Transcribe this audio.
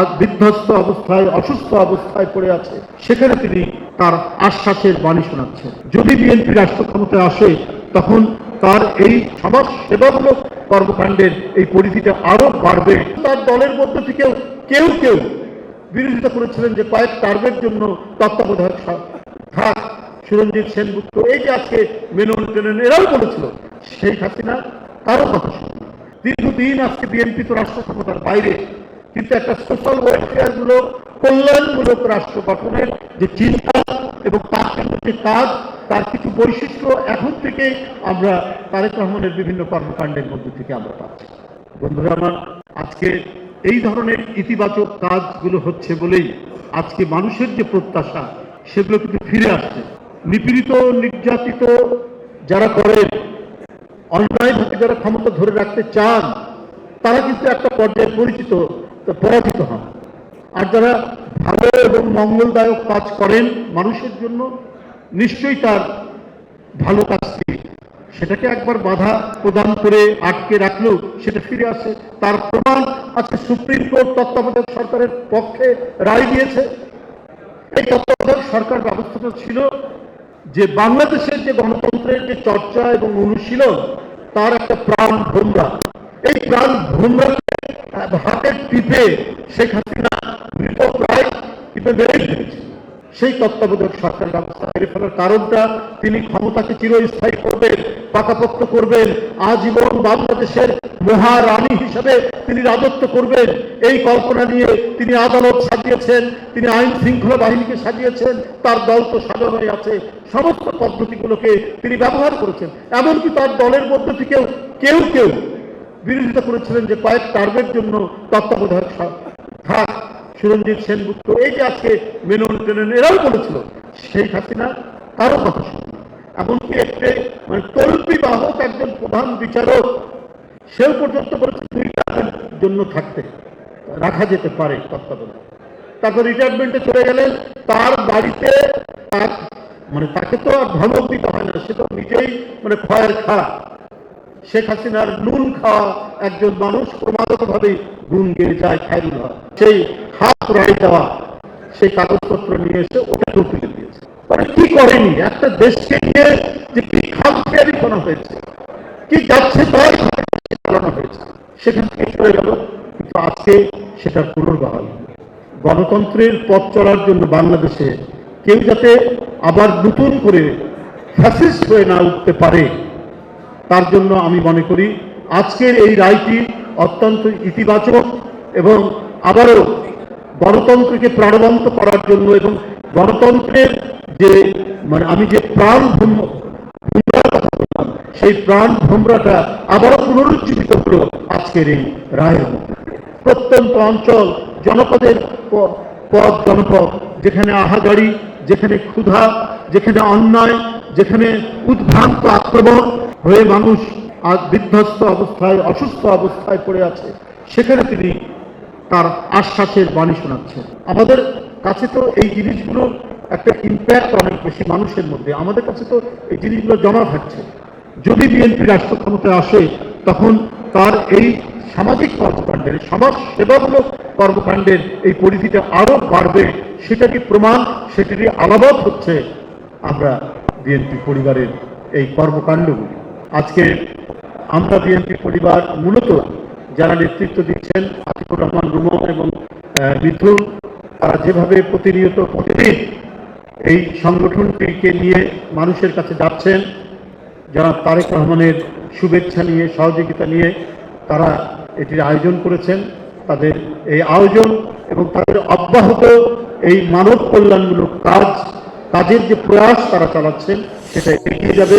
আজ বিধ্বস্ত অবস্থায়, অসুস্থ অবস্থায় পড়ে আছে, সেখানে তিনি তার আশ্বাসের বাণী শোনাচ্ছেন। যদি বিএনপি রাষ্ট্র ক্ষমতায় আসে, তখন তার এই সমাজ সেবামূলক কর্মকাণ্ডের এই পরিধিটা আরও বাড়বে। তার দলের মধ্য থেকেও কেউ কেউ বিরোধিতা করেছিলেন যে কয়েক টার্মের জন্য তত্ত্বাবধায়ক থাক সুরঞ্জিত সেনগুপ্ত, এই যে আজকে মেনন টেনেন এরাও বলেছিল, শেখ হাসিনা তারও কথা শুনুন দীর্ঘদিন আজকে বিএনপি তো রাষ্ট্র ক্ষমতার বাইরে কিন্তু একটা সোশ্যাল ওয়েলফেয়ার মূলক কল্যাণমূলক রাষ্ট্র গঠনের যে চিন্তা এবং তার যে কাজ, তার কিছু বৈশিষ্ট্য এখন থেকে আমরা তারেক রহমানের বিভিন্ন কর্মকাণ্ডের মধ্যে থেকে আমরা পাচ্ছি। বন্ধুরা আমার, আজকে এই ধরনের ইতিবাচক কাজগুলো হচ্ছে বলেই আজকে মানুষের যে প্রত্যাশা, সেগুলো কিন্তু ফিরে আসছে। নিপীড়িত, নির্যাতিত যারা করেন অন্যায়ভাবে যারা ক্ষমতা ধরে রাখতে চান, তারা কিন্তু একটা পর্যায়ে পরিচিত পরাজিত হন। আর যারা ভালো এবং মঙ্গলদায়ক কাজ করেন মানুষের জন্য নিশ্চয়ই তার ভালো কাজটি সেটাকে একবার বাধা প্রদান করে আটকে রাখলেও সেটা ফিরে আসে। তার প্রমাণ আজকে সুপ্রিম কোর্ট তত্ত্বাবধায়ক সরকারের পক্ষে রায় দিয়েছে। এই তত্ত্বাবধায়ক সরকার ব্যবস্থাটা ছিল যে বাংলাদেশের যে গণতন্ত্রের যে চর্চা এবং অনুশীলন তার একটা প্রাণ ভোমরা। এই প্রাণ ভোমরাকে আহ, টিপে শেখ হাসিনা মৃতপ্রায় কিন্তু ফেলেছে সেই তত্ত্বাবধায়ক সরকার ব্যবস্থা মেরে ফেলার কারণটা তিনি ক্ষমতাকে চিরস্থায়ী করবেন, পাকাপোক্ত করবেন, আজীবন বাংলাদেশের মহারানী হিসেবে তিনি রাজত্ব করবেন। এই কল্পনা নিয়ে তিনি আদালত সাজিয়েছেন, তিনি আইন শৃঙ্খলা বাহিনীকে সাজিয়েছেন, তার দল তো সাজানোই আছে। সমস্ত পদ্ধতিগুলোকে তিনি ব্যবহার করেছেন। এমনকি তার দলের মধ্যে থেকেও কেউ কেউ বিরোধিতা করেছিলেন যে কয়েক টার্মের জন্য তত্ত্বাবধায়ক থাক, সুরঞ্জিত সেনগুপ্ত, এই যে আজকে মেনন টেনেন এরাও বলেছিল, শেখ হাসিনা তারও কথা এমনকি একটি মানে তল্পি বাহক একজন প্রধান বিচারক, সেও পর্যন্ত বলেছে দুই টার্মের জন্য থাকতে, রাখা যেতে পারে তত্ত্বাবধায়ক। তারপর রিটায়ারমেন্টে চলে গেলেন, তার বাড়িতে তার মানে তাকে তো আর ধমক দিতে হয় না, সে তো নিজেই মানে ক্ষয়ের খা শেখ হাসিনার নুন খাওয়া একজন মানুষ ক্রমাগত ভাবে গুণ গেড়ে যায় হক। সেই হাত রায় দেওয়া সেই কাগজপত্র নিয়ে এসে ওটা তুলে দিয়েছে। মানে কি করেনি? একটা দেশকে নিয়ে যে কি খামখেয়ারি করা হয়েছে, কি যাচ্ছে চালানো হয়েছে, সেখান থেকে চলে গেল। কিন্তু আজকে সেটা পুনর্বহাল গণতন্ত্রের পথ চলার জন্য বাংলাদেশে কেউ যাতে আবার নতুন করে ফ্যাসিস্ট হয়ে না উঠতে পারে তার জন্য আমি মনে করি আজকের এই রায়টি অত্যন্ত ইতিবাচক এবং আবারও গণতন্ত্রকে প্রাণবন্ত করার জন্য এবং গণতন্ত্রের যে মানে আমি যে প্রাণ বললাম সেই প্রাণ ভোমরাটা আবারও পুনরুজ্জীবিত হলো আজকের এই রায়ের প্রত্যন্ত অঞ্চল, জনপদের প- পদ জনপদ যেখানে আহাজারি যেখানে ক্ষুধা, যেখানে অন্যায় যেখানে উদ্ভ্রান্ত আক্রমণ হয়ে মানুষ আজ বিধ্বস্ত অবস্থায়, অসুস্থ অবস্থায় পড়ে আছে, সেখানে তিনি তার আশ্বাসের বাণী শোনাচ্ছেন। আমাদের কাছে তো এই জিনিসগুলো একটা ইম্প্যাক্ট অনেক বেশি মানুষের মধ্যে। আমাদের কাছে তো এই জিনিসগুলো জমা থাকছে। যদি বিএনপি রাষ্ট্র ক্ষমতায় আসে, তখন তার এই সামাজিক কর্মকাণ্ডের সমাজ সেবামূলক কর্মকাণ্ডের এই পরিধিটা আরও বাড়বে, সেটাকে প্রমাণ সেটারই আলামত হচ্ছে আমরা বিএনপি পরিবারের এই কর্মকাণ্ডগুলি। আজকে আমরা বিএনপি পরিবার মূলত যারা নেতৃত্ব দিচ্ছেন আতিকুর রহমান রুমন এবং মিথুন, তারা যেভাবে প্রতিনিয়ত প্রতিদিন এই সংগঠনটিকে নিয়ে মানুষের কাছে যাচ্ছেন, যারা তারেক রহমানের শুভেচ্ছা নিয়ে, সহযোগিতা নিয়ে তারা এটির আয়োজন করেছেন, তাদের এই আয়োজন এবং তাদের অব্যাহত এই মানব কল্যাণমূলক কাজ কাজের যে প্রয়াস তারা চালাচ্ছেন সেটা এগিয়ে যাবে।